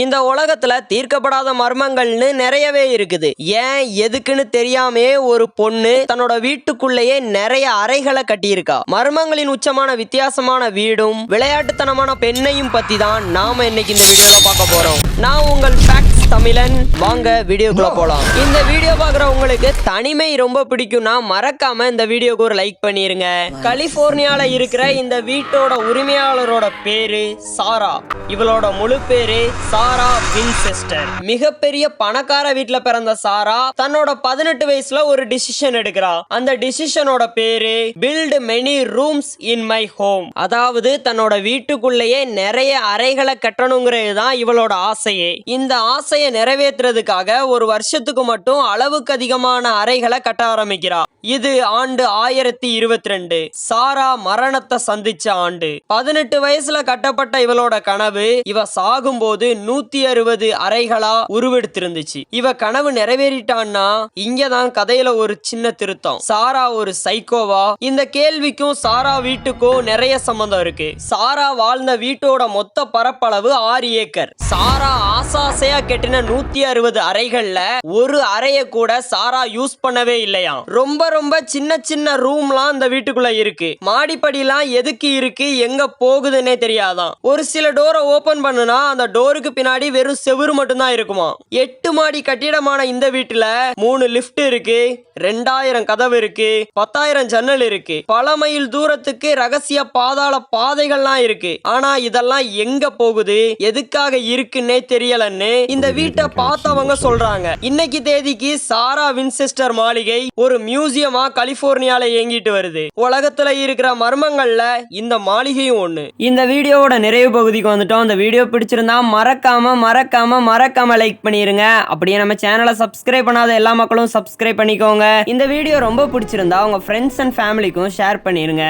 இந்த உலகத்துல தீர்க்கப்படாத மர்மங்கள்னு நிறையவே இருக்குது. ஏன் எதுக்குன்னு தெரியாமே ஒரு பொண்ணு தன்னோட வீட்டுக்குள்ளேயே நிறைய அறைகளை கட்டியிருக்கா. மர்மங்களின் உச்சமான வித்தியாசமான வீடும் விளையாட்டுத்தனமான பெண்ணையும் பத்தி தான் நாம இன்னைக்கு இந்த வீடியோல பார்க்க போறோம். நான் உங்கள் ஃபேக்ட் தமிழன். வாங்க வீடியோக்குள்ள போலாம். இந்த வீடியோ பார்க்குற உங்களுக்கு தனிமை ரொம்ப பிடிக்கும்னா மறக்காம இந்த வீடியோக்கு ஒரு லைக் பண்ணிருங்க. கலிபோர்னியால இருக்கிற இந்த வீட்டோட உரிமையாளரோட பேரு சாரா. இவளோட முழு பேரு சாரா வின்செஸ்டர். மிகப்பெரிய பணக்கார வீட்ல பிறந்த சாரா தன்னோட பதினெட்டு வயசுல ஒரு டிசிஷன் எடுக்கிறா. அந்த டிசிஷனோட பேரு build many rooms in my home அதாவது தன்னோட வீட்டுக்குள்ளேயே நிறைய அறைகளை கட்டணுங்கிறது தான் இவளோட ஆசையே. இந்த ஆசையை நிறைவேற்றுறதுக்காக ஒரு வருஷத்துக்கு மட்டும் அளவுக்கு அதிகமான அறைகளை கட்ட ஆரம்பிக்கிறார் இது ஆண்டு ஆயிரத்தி இருபத்தி ரெண்டு சாரா மரணத்தை சந்திச்ச ஆண்டு. பதினெட்டு வயசுல கட்டப்பட்ட இவளோட கனவு இவ சாகும்போது நூத்தி அறுபது அறைகளா உருவெடுத்திருந்துச்சு. இவ கனவு நிறைவேறிட்டான்னா இங்கதான் கதையில ஒரு சின்ன திருத்தம். சாரா ஒரு சைக்கோவா? இந்த கேள்விக்கும் சாரா வீட்டுக்கும் நிறைய சம்பந்தம் இருக்கு. சாரா வாழ்ந்த வீட்டோட மொத்த பரப்பளவு ஆறு ஏக்கர். சாரா ஆசாசையா கெட்டின நூத்தி அறுபது அறைகள்ல ஒரு அறைய கூட சாரா யூஸ் பண்ணவே இல்லையா ரொம்ப ரொம்ப சின்ன சின்ன ரூம்லாம் அந்த வீட்டுக்குள்ள இருக்கு. மாடிப்படிலாம் எதுக்கு இருக்கு எங்க போகுதுன்னே தெரியாதாம். ஒரு சில டோரை ஓபன் பண்ணுனா அந்த டோருக்கு பின்னாடி வெறும் செவுரு மட்டும்தான் இருக்குமா எட்டு மாடி கட்டிடமான இந்த வீட்டுல மூணு லிஃப்ட் இருக்கு ரெண்டாயிரம் கதவு இருக்கு பத்தாயிரம் ஜன்னல் இருக்கு. பல மைல் தூரத்துக்கு ரகசிய பாதாள பாதைகள்லாம் இருக்கு. ஆனா இதெல்லாம் எங்க போகுது எதுக்காக இருக்குன்னே தெரியலன்னு இந்த வீட்டை பார்த்தவங்க சொல்றாங்க. இன்னைக்கு தேதிக்கு சாரா வின்செஸ்டர் மாளிகை ஒரு மியூசியமா கலிபோர்னியால இயங்கிட்டு வருது. உலகத்துல இருக்கிற மர்மங்கள்ல இந்த மாளிகையும் ஒண்ணு. இந்த வீடியோவோட நிறைவு பகுதிக்கு வந்துட்டோம். இந்த வீடியோ பிடிச்சிருந்தா மறக்காம மறக்காம மறக்காம லைக் பண்ணிருங்க. அப்படியே நம்ம சேனலை சப்ஸ்கிரைப் பண்ணாத எல்லா மக்களும் சப்ஸ்கிரைப் பண்ணிக்கோங்க. இந்த வீடியோ ரொம்ப பிடிச்சிருந்தா உங்க ஃப்ரெண்ட்ஸ் அண்ட் ஃபேமிலிக்கும் ஷேர் பண்ணிருங்க.